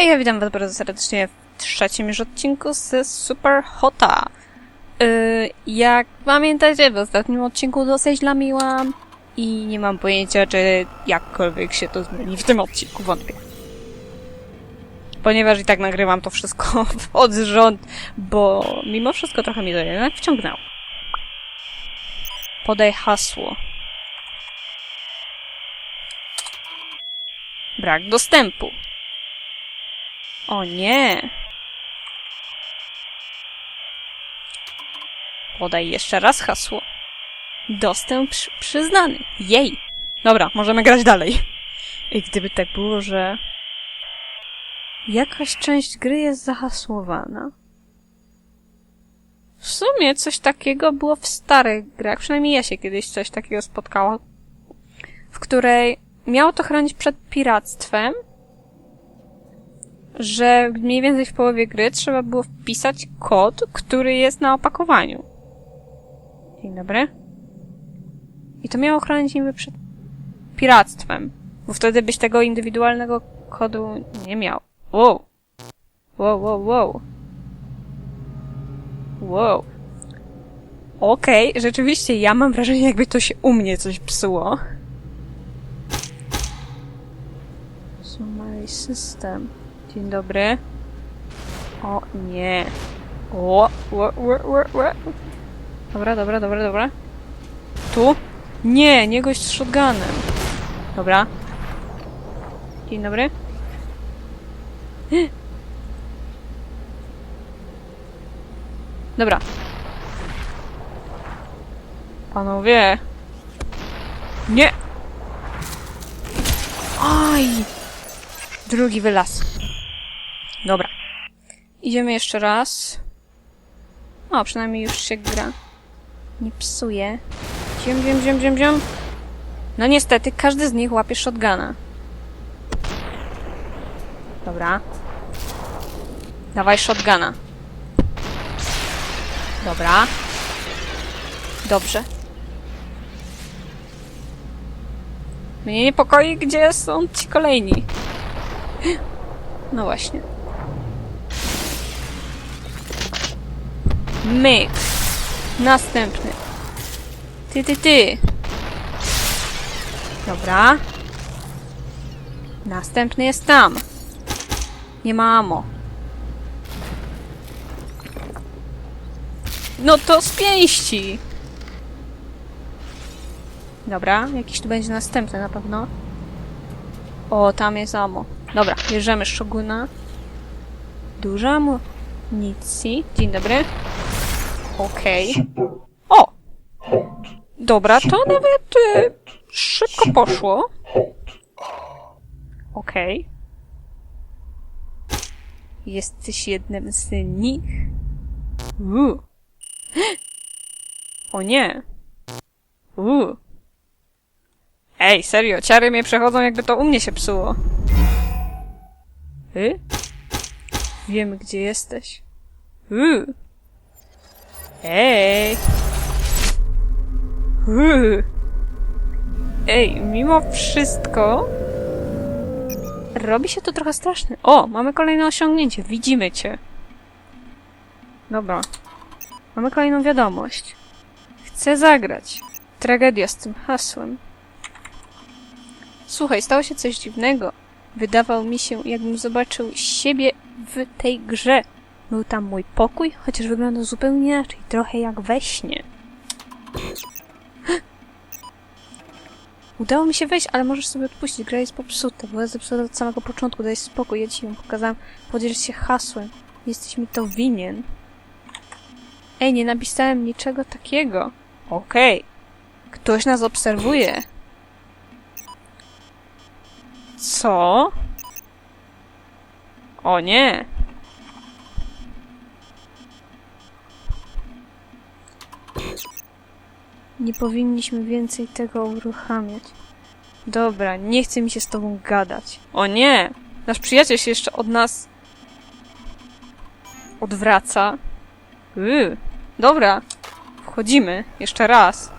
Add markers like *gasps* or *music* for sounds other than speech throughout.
Hej, ja witam was bardzo serdecznie w trzecim już odcinku z Super Hota. Yy, jak pamiętacie, w ostatnim odcinku dosyć lamiłam i nie mam pojęcia, czy jakkolwiek się to zmieni w tym odcinku, wątpię. Ponieważ i tak nagrywam to wszystko *laughs* od rząd, bo mimo wszystko trochę mi to jednak wciągnęło. Podaj hasło. Brak dostępu. O nie! Podaj jeszcze raz hasło. Dostęp przy przyznany. Jej! Dobra, możemy grać dalej. I gdyby tak było, że jakaś część gry jest zahasłowana. W sumie coś takiego było w starych grach, przynajmniej ja się kiedyś coś takiego spotkała, w której miało to chronić przed piractwem, że mniej więcej w połowie gry trzeba było wpisać kod, który jest na opakowaniu. Dzień dobry. I to miało chronić niby przed piractwem, bo wtedy byś tego indywidualnego kodu nie miał. Wow. Wow, wow, wow. Wow. Okej, rzeczywiście ja mam wrażenie, jakby to się u mnie coś psuło. Summary system. Dzień dobry. O nie. O, o, o, o, o. Dobra, dobra, dobra, dobra. Tu? Nie, nie gość z shotgunem. Dobra. Dzień dobry. *gasps* Dobra. Panowie. Nie! Aj! Drugi wylaz. Dobra. Idziemy jeszcze raz. O, przynajmniej już się gra. Nie psuje. Ziem, ziem, ziem, ziem, ziem. No niestety, każdy z nich łapie shotguna. Dobra. Dawaj shotguna. Dobra. Dobrze. Mnie niepokoi, gdzie są ci kolejni. No właśnie. Myk. Następny. Ty, ty, ty. Dobra. Następny jest tam. Nie ma amo. No to z pięści. Dobra, jakiś tu będzie następny na pewno. O, tam jest amo. Dobra, bierzemy Shoguna. Duża amunicji. Dzień dobry. Okej. O! Dobra, to nawet e, szybko poszło. Okej. Jesteś jednym z nich? Uuu. *gasps* O nie. Uuu. Ej, serio, ciary mnie przechodzą jakby to u mnie się psuło. Y? Wiemy, gdzie jesteś. Uuu. Ej. Uuu. Ej, mimo wszystko robi się to trochę straszne. O, mamy kolejne osiągnięcie. Widzimy cię. Dobra. Mamy kolejną wiadomość. Chcę zagrać. Tragedia z tym hasłem. Słuchaj, stało się coś dziwnego. Wydawał mi się, jakbym zobaczył siebie w tej grze. Był tam mój pokój, chociaż wyglądał zupełnie inaczej, trochę jak we śnie. *gasps* Udało mi się wejść, ale możesz sobie odpuścić, gra jest popsuta, była zepsuta od samego początku, daj spokój, ja ci ją pokazałem, podziel się hasłem. Jesteś mi to winien. Ej, nie napisałem niczego takiego. Okej. Ktoś nas obserwuje. Co? O nie. Nie powinniśmy więcej tego uruchamiać. Dobra, nie chce mi się z tobą gadać. O nie! Nasz przyjaciel się jeszcze od nas odwraca. Yy. Dobra. Wchodzimy. Jeszcze raz.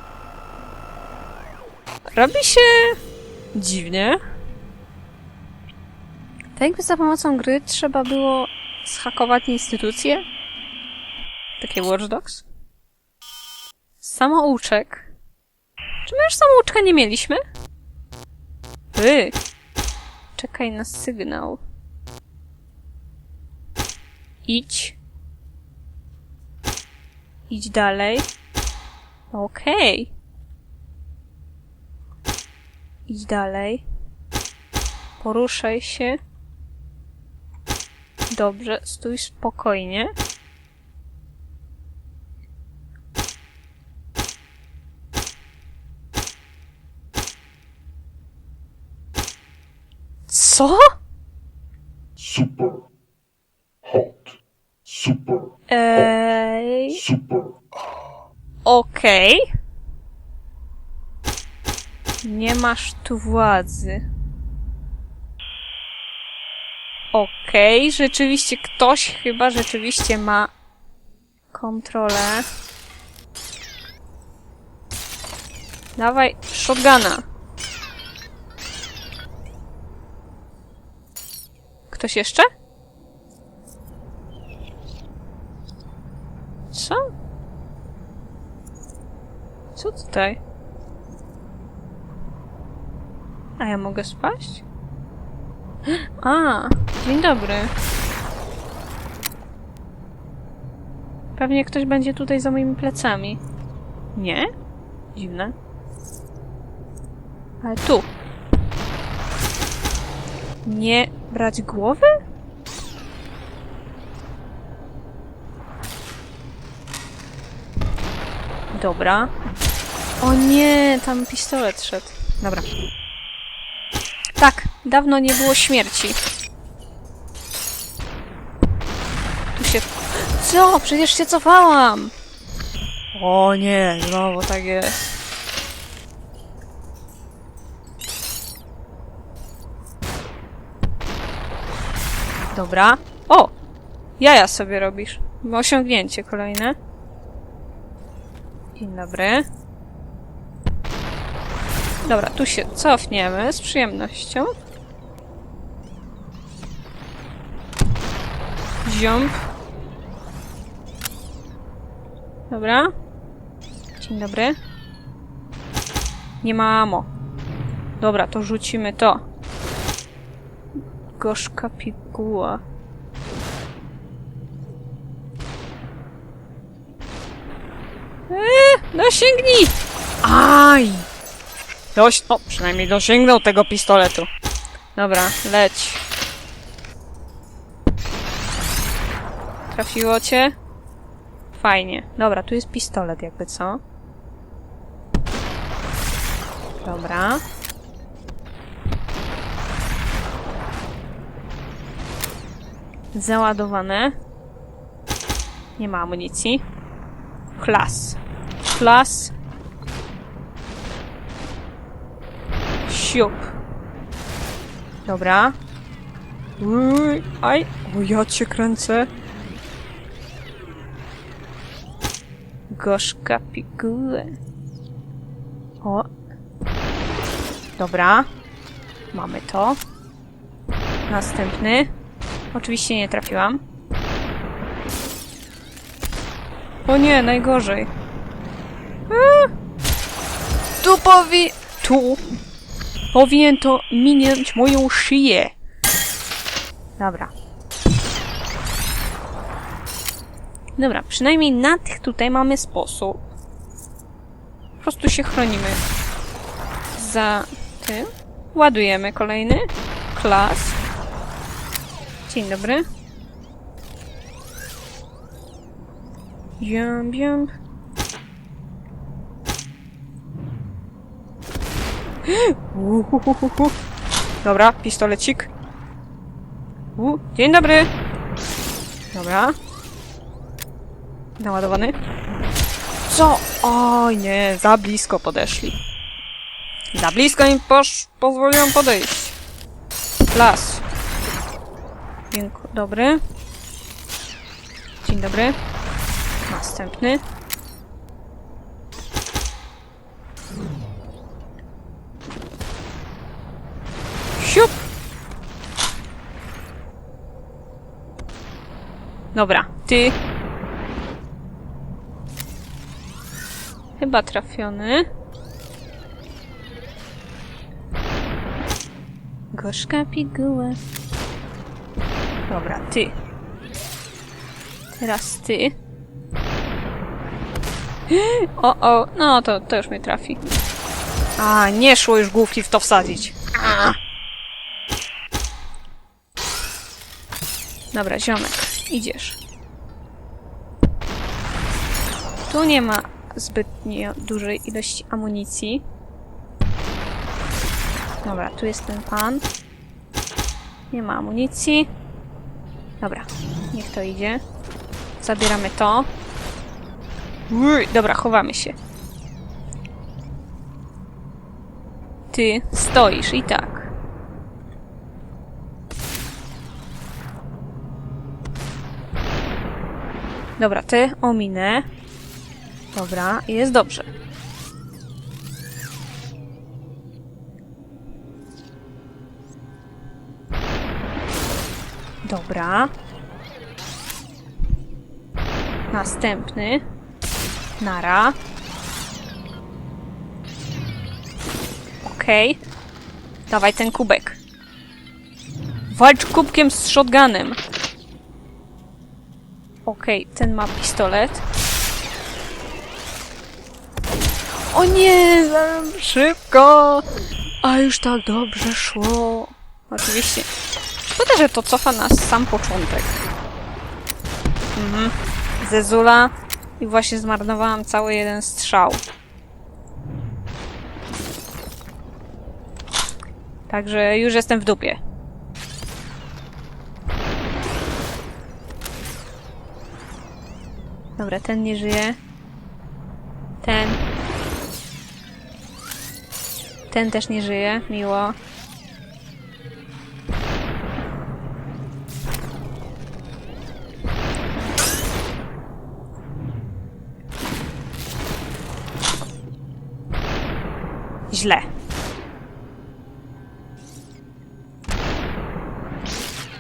Robi się dziwnie. Tak jakby za pomocą gry trzeba było zhakować instytucje? Takie Watch Dogs? Samouczek. Czy my już samouczka nie mieliśmy? Ty! Czekaj na sygnał. Idź. Idź dalej. Okej. Idź dalej. Poruszaj się. Dobrze, stój spokojnie. Co? super hot, super, Ej, super okej. Nie masz tu władzy. Okej, rzeczywiście ktoś chyba rzeczywiście ma kontrolę. Dawaj, shotguna. Ktoś jeszcze? Co? Co tutaj? A ja mogę spaść? A, dzień dobry. Pewnie ktoś będzie tutaj za moimi plecami. Nie? Dziwne. Ale tu. Nie brać głowy? Dobra. O nie, tam pistolet szedł. Dobra. Tak, dawno nie było śmierci. Tu się... Co? Przecież się cofałam! O nie, znowu tak jest. Dobra. O! Jaja sobie robisz. Osiągnięcie kolejne. Dzień dobry. Dobra, tu się cofniemy z przyjemnością. Ziąb. Dobra. Dzień dobry. Nie ma amo. Dobra, to rzucimy to. Gorzka piguła. Eee, dosięgnij! Aj! Doś... O, przynajmniej dosięgnął tego pistoletu. Dobra, leć. Trafiło cię? Fajnie. Dobra, tu jest pistolet jakby, co? Dobra. Załadowane. Nie ma amunicji. Klas. Klas. Siup. Dobra. Uj, aj. O, ja cię kręcę. Gorzka pigułę. O. Dobra. Mamy to. Następny. Oczywiście nie trafiłam. O nie, najgorzej. A! Tu powi... Tu. Powinien to minąć moją szyję. Dobra. Dobra, przynajmniej na tych tutaj mamy sposób. Po prostu się chronimy. Za tym. Ładujemy kolejny. Klas. Dzień dobry. Jump, jump. Uhuhuhuhu. Dobra, pistolecik. U, dzień dobry. Dobra. Naładowany. Co? Oj nie, za blisko podeszli. Za blisko im posz pozwoliłam podejść. Las. Dobry. Dzień dobry. Następny. Siup! Dobra, ty. Chyba trafiony. Gorzka piguła. Dobra, ty. Teraz ty. *gasps* O, o, no to, to już mnie trafi. A, nie szło już główki w to wsadzić. Dobra, ziomek, idziesz. Tu nie ma zbytnio dużej ilości amunicji. Dobra, tu jest ten pan. Nie ma amunicji. Dobra, niech to idzie. Zabieramy to. Uj, Dobra, chowamy się. Ty stoisz i tak. Dobra, ty ominę. Dobra, jest dobrze. Dobra. Następny. Nara. Okej. Dawaj ten kubek. Walcz kubkiem z shotgunem. Okej, ten ma pistolet. O nie, szybko! A już tak dobrze szło. Oczywiście. Że to cofa nas sam początek. Mhm. Zezula i właśnie zmarnowałam cały jeden strzał. Także już jestem w dupie. Dobra, ten nie żyje. Ten. Ten też nie żyje, miło. Źle.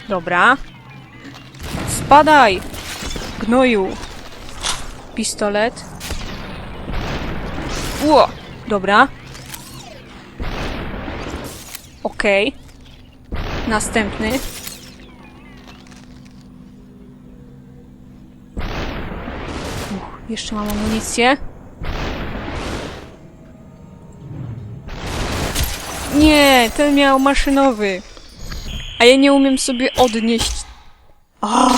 Dobra. Spadaj! Gnoju. Pistolet. Ło! Dobra. Okej. Następny. Uch, jeszcze mam amunicję. Nie, ten miał maszynowy. A ja nie umiem sobie odnieść. O!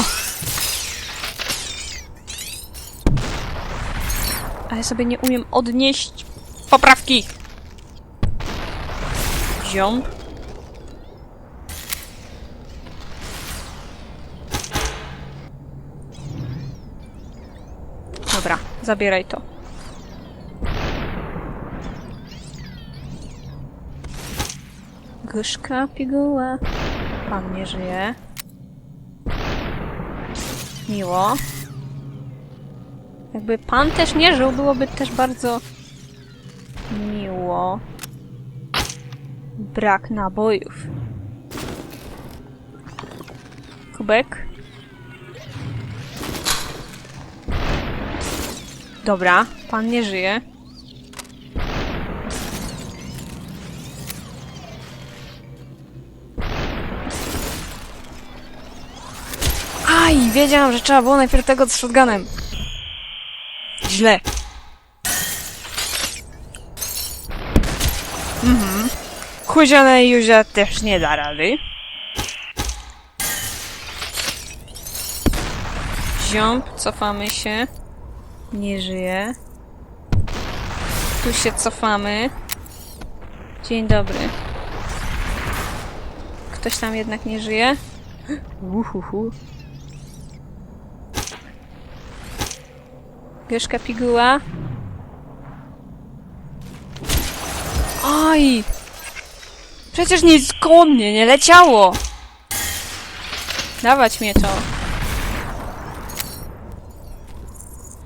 A ja sobie nie umiem odnieść poprawki. Ziom. Dobra, zabieraj to. Gorzka piguła. Pan nie żyje. Miło. Jakby pan też nie żył, byłoby też bardzo miło. Brak nabojów. Kubek. Dobra, pan nie żyje. Aj, wiedziałam, że trzeba było najpierw tego z shotgunem. Źle. Mhm. Chudziana Juzia też nie da rady. Ziąb, cofamy się. Nie żyje. Tu się cofamy. Dzień dobry. Ktoś tam jednak nie żyje? *gasps* Uhuhu. Gorzka piguła. Oj! Przecież nic koło mnie nie leciało! Dawać mnie to.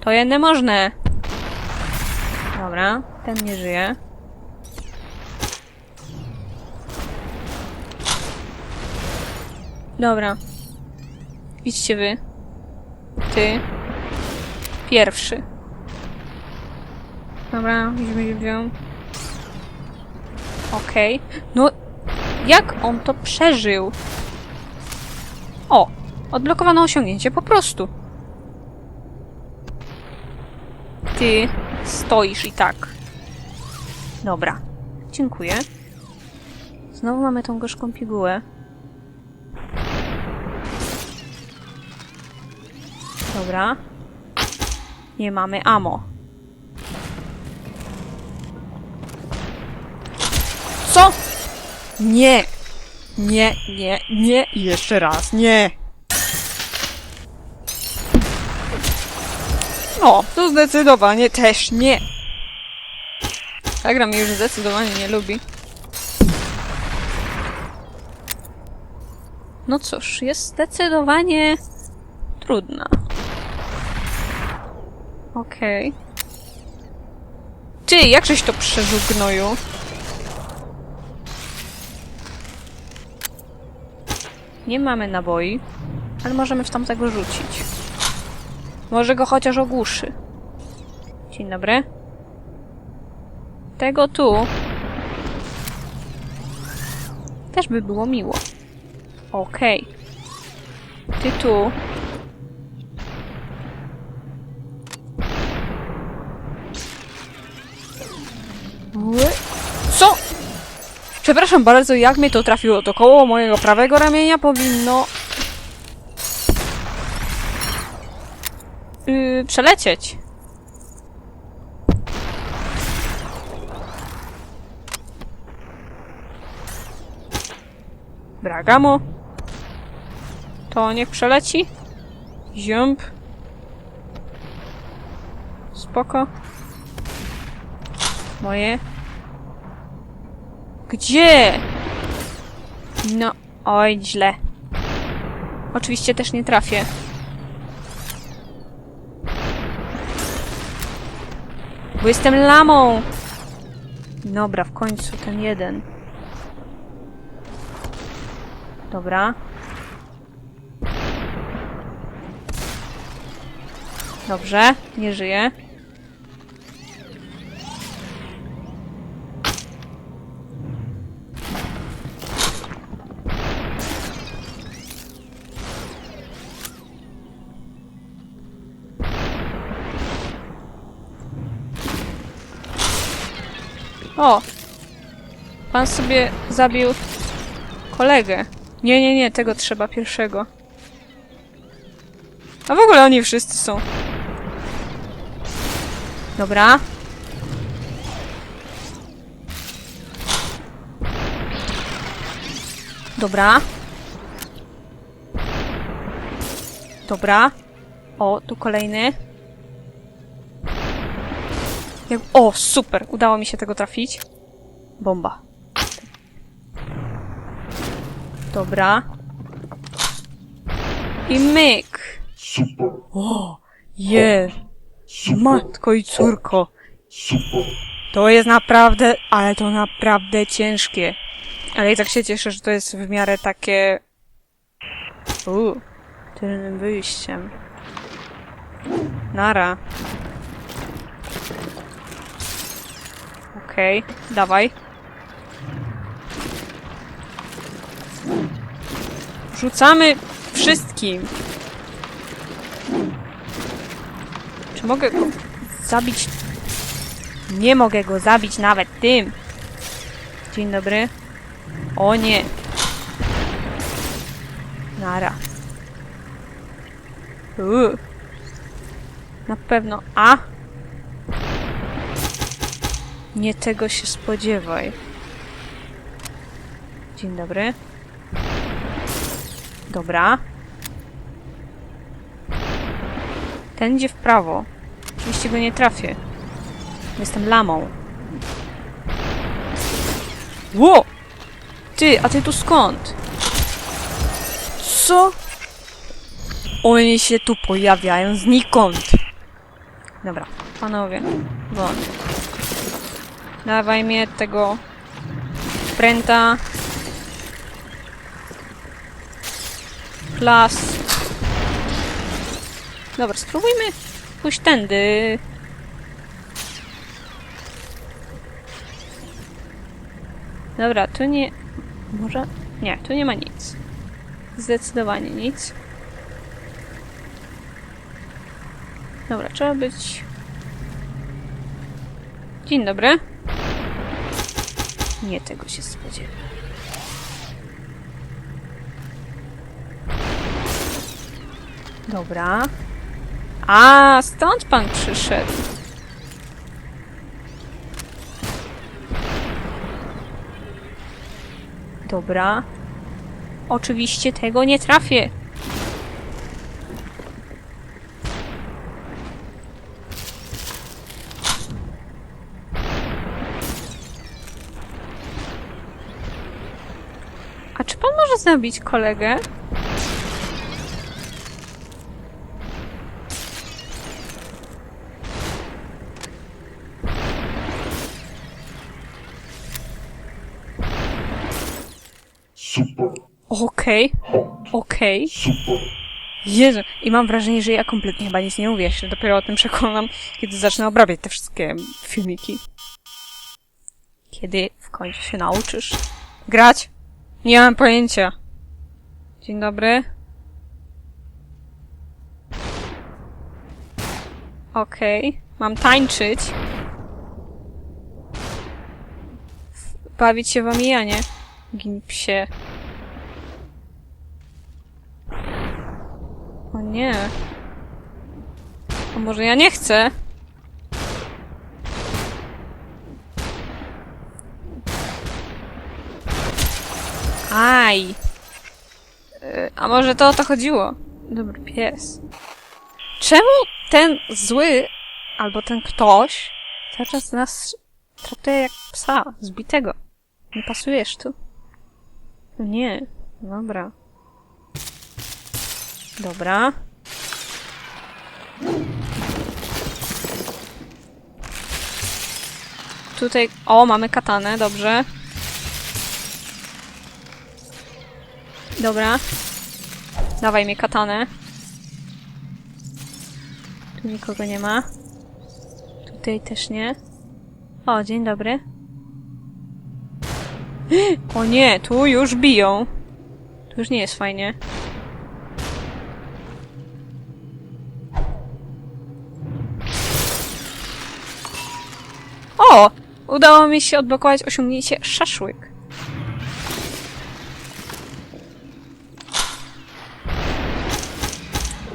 To jedne można. Dobra, ten nie żyje. Dobra. Idźcie wy. Ty. Pierwszy. Dobra, idźmy, idźmy. Okej. No, jak on to przeżył? O! Odblokowano osiągnięcie, po prostu. Ty stoisz i tak. Dobra. Dziękuję. Znowu mamy tą gorzką pigułę. Dobra. Nie mamy amo. Co? Nie! Nie, nie, nie i jeszcze raz, nie! O, to zdecydowanie też nie! Ta gra mnie już zdecydowanie nie lubi. No cóż, jest zdecydowanie trudna. Okej. Ty, jakżeś to przeżył, gnoju? Nie mamy naboi, ale możemy w tamtego rzucić. Może go chociaż ogłuszy. Dzień dobry. Tego tu też by było miło. Okej. Ty tu. Co? Przepraszam bardzo, jak mnie to trafiło? To koło mojego prawego ramienia powinno... Yy, przelecieć. Bragamo. To niech przeleci. Ziąb. Spoko. Moje. Gdzie? No, oj, źle. Oczywiście też nie trafię. Bo jestem lamą! Dobra, w końcu ten jeden. Dobra. Dobrze, nie żyje. O! Pan sobie zabił kolegę. Nie, nie, nie, tego trzeba pierwszego. A w ogóle oni wszyscy są. Dobra. Dobra. Dobra. O, tu kolejny. Jak... O, super! Udało mi się tego trafić. Bomba. Dobra. I myk! Super, O! Je! super, Matko i córko! super. To jest naprawdę, ale to naprawdę ciężkie. Ale i tak się cieszę, że to jest w miarę takie... Uuu, tylnym wyjściem. Nara. Okej, dawaj. Rzucamy wszystkim. Czy mogę go zabić nie mogę go zabić nawet tym. Dzień dobry. O nie. Nara. Uuu. Na pewno. A? Nie tego się spodziewaj. Dzień dobry. Dobra. Ten idzie w prawo. Oczywiście go nie trafię. Jestem lamą. Ło! Ty, a ty tu skąd? Co? Oni się tu pojawiają znikąd. Dobra, panowie, won. Dawaj mnie tego pręta. Plus. Dobra, spróbujmy pójść tędy. Dobra, tu nie... Może... Nie, tu nie ma nic. Zdecydowanie nic. Dobra, trzeba być... Dzień dobry. Nie tego się spodziewam. Dobra. A, stąd pan przyszedł. Dobra. Oczywiście tego nie trafię. A czy pan może zabić kolegę? Super Okej, hot. okej. Super Jezu, i mam wrażenie, że ja kompletnie chyba nic nie mówię. Ja się dopiero o tym przekonam, kiedy zacznę obrabiać te wszystkie filmiki. Kiedy w końcu się nauczysz grać? Nie mam pojęcia. Dzień dobry. Okej, mam tańczyć. Bawić się w omijanie. Gin psie. O nie. A może ja nie chcę? Aj. Y, A może to o to chodziło? Dobry pies. Czemu ten zły, albo ten ktoś, cały czas nas traktuje jak psa, zbitego? Nie pasujesz tu? Nie. Dobra. Dobra. Tutaj... O, mamy katanę, dobrze. Dobra. Dawaj mi katanę. Tu nikogo nie ma. Tutaj też nie. O, dzień dobry. *gasps* O nie, tu już biją. Tu już nie jest fajnie. O! Udało mi się odblokować osiągnięcie szaszłyk.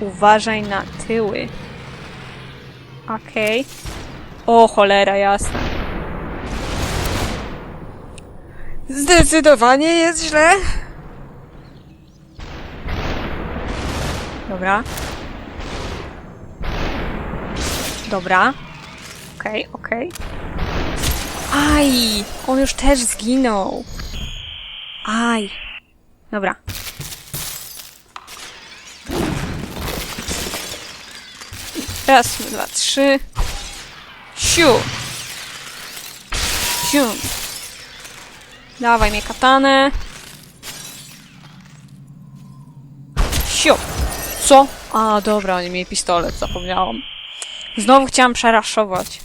Uważaj na tyły. Okej. O, cholera, jasna. Zdecydowanie jest źle. Dobra. Dobra. Okej, okej. Aj! On już też zginął. Aj. Dobra. Raz, dwa, trzy. Siu. Siu. Dawaj mnie katanę. Siu. Co? A, dobra, oni mieli pistolet, zapomniałam. Znowu chciałam przeraszować.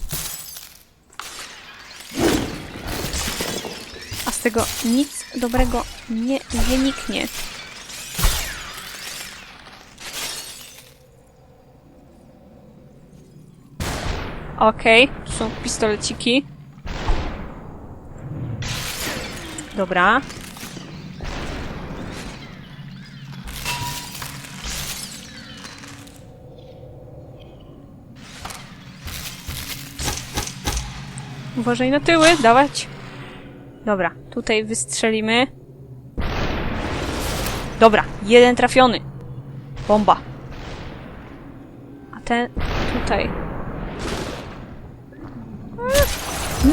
A z tego nic dobrego nie wyniknie. Okej, tu są pistoleciki. Dobra. Uważaj na tyły, dawać. Dobra, tutaj wystrzelimy. Dobra, jeden trafiony. Bomba. A ten tutaj.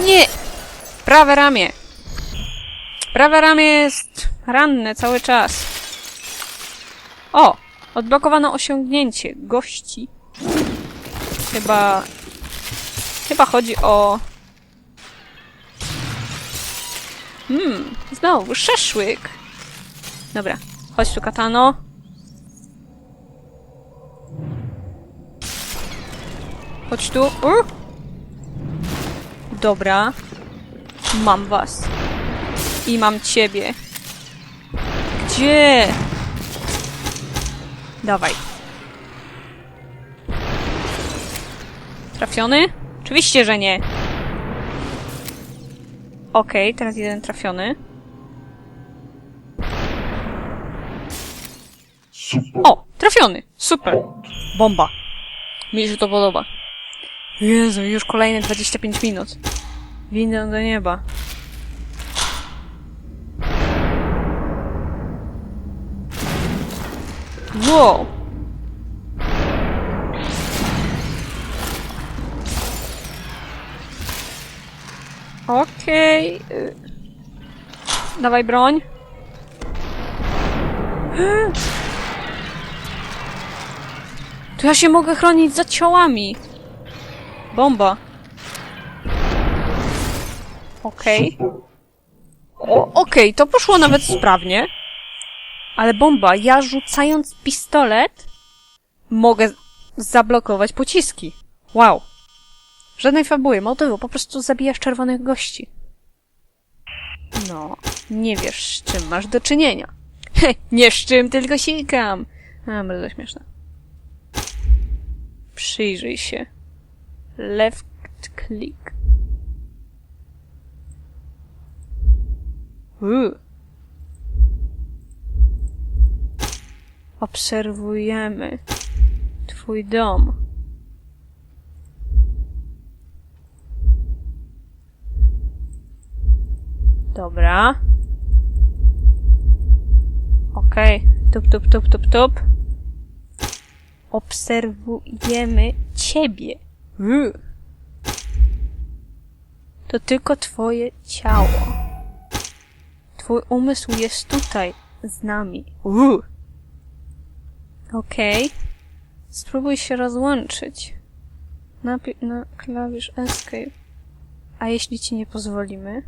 Nie! Prawe ramię. Prawe ramię jest ranne cały czas. O! Odblokowano osiągnięcie gości. Chyba... Chyba chodzi o... Hmm, znowu szaszłyk. Dobra, chodź tu katano. Chodź tu. Uh. Dobra. Mam was. I mam ciebie. Gdzie? Dawaj. Trafiony? Oczywiście, że nie. Okej, teraz jeden trafiony. O, trafiony. Super. Bomba. Mi się to podoba. Jezu, już kolejne 25 minut. Windę do nieba. Wow. Okej. y. Dawaj broń. *gasps* To ja się mogę chronić za ciołami. Bomba. Okej. Super. O, Okej, to poszło nawet sprawnie. Ale bomba, ja rzucając pistolet mogę zablokować pociski. Wow. Żadnej fabuły, motywu, po prostu zabijasz czerwonych gości. No, nie wiesz z czym masz do czynienia. Nie z czym, tylko sikam. A, bardzo śmieszne. Przyjrzyj się. Left click. Uuu. Obserwujemy twój dom. Dobra. Okej. Tup, tup, tup, tup, tup. Obserwujemy ciebie. To tylko twoje ciało. Twój umysł jest tutaj, z nami. Okej. Spróbuj się rozłączyć. Napi- na klawisz Escape. A jeśli ci nie pozwolimy?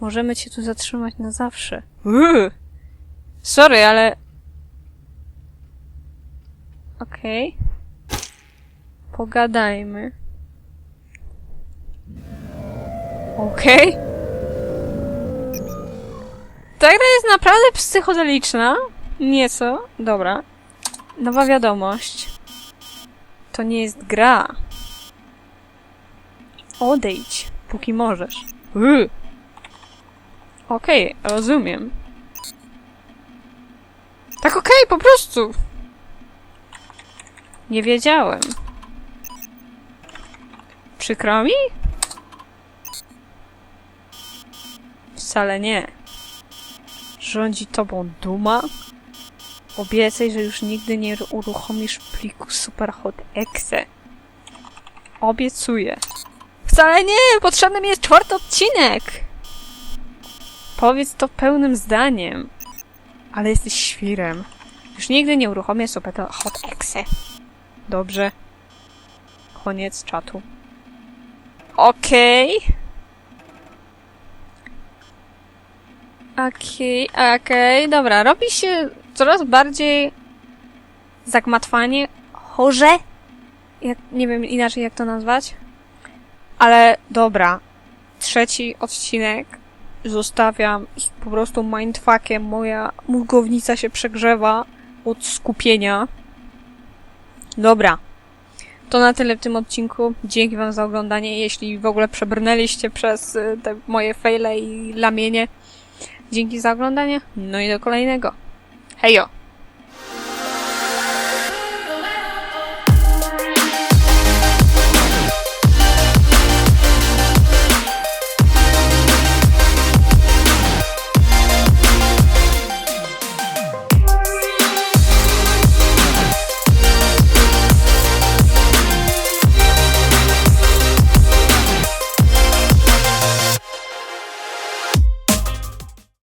Możemy cię tu zatrzymać na zawsze. Uuu. Sorry, ale... Okej. Pogadajmy. Okej. Ta gra jest naprawdę psychodeliczna. Nieco. Dobra. Nowa wiadomość. To nie jest gra. Odejdź, póki możesz. Uuu. Okej, rozumiem. Tak okej, po prostu. Nie wiedziałem. Przykro mi? Wcale nie. Rządzi tobą duma? Obiecaj, że już nigdy nie uruchomisz pliku Superhot Exe. Obiecuję. Wcale nie! Potrzebny mi jest czwarty odcinek! Powiedz to pełnym zdaniem. Ale jesteś świrem. Już nigdy nie uruchomię Superhot Exe. Dobrze. Koniec czatu. Okej. Okej, okej, dobra. Robi się coraz bardziej zagmatwanie, chorze. Jak, nie wiem inaczej jak to nazwać. Ale dobra. Trzeci odcinek zostawiam z po prostu mindfuckiem. Moja mózgownica się przegrzewa od skupienia. Dobra. To na tyle w tym odcinku. Dzięki wam za oglądanie. Jeśli w ogóle przebrnęliście przez y, te moje fejle i lamienie. Dzięki za oglądanie. No i do kolejnego. Hejo!